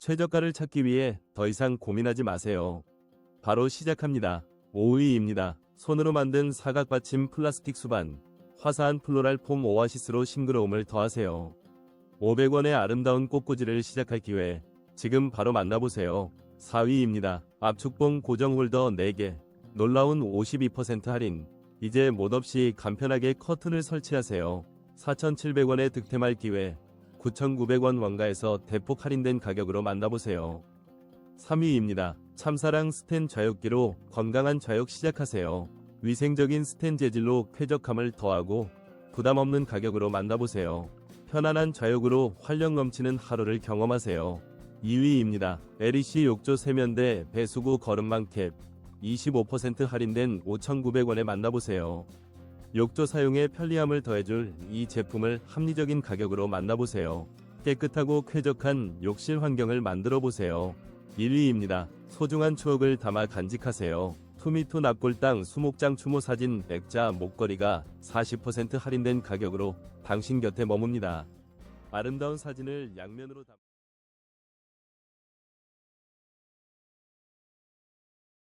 최저가를 찾기 위해 더 이상 고민하지 마세요. 바로 시작합니다. 5위입니다. 손으로 만든 사각 받침 플라스틱 수반, 화사한 플로랄 폼 오아시스로 싱그러움을 더하세요. 500원의 아름다운 꽃꽂이를 시작할 기회, 지금 바로 만나보세요. 4위입니다. 압축봉 고정 홀더 4개, 놀라운 52% 할인, 이제 못 없이 간편하게 커튼을 설치하세요. 4,700원의 득템할 기회, 9,900원 원가에서 대폭 할인된 가격으로 만나보세요. 3위입니다. 참사랑 스텐 좌욕기로 건강한 좌욕 시작하세요. 위생적인 스텐 재질로 쾌적함을 더하고 부담 없는 가격으로 만나보세요. 편안한 좌욕으로 활력 넘치는 하루를 경험하세요. 2위입니다. LEC 욕조 세면대 배수구 거름망 캡 25% 할인된 5,900원에 만나보세요. 욕조 사용에 편리함을 더해줄 이 제품을 합리적인 가격으로 만나보세요. 깨끗하고 쾌적한 욕실 환경을 만들어 보세요. 1위입니다. 소중한 추억을 담아 간직하세요. 투미투 납골당 수목장 추모 사진 액자 목걸이가 40% 할인된 가격으로 당신 곁에 머뭅니다. 아름다운 사진을 양면으로 담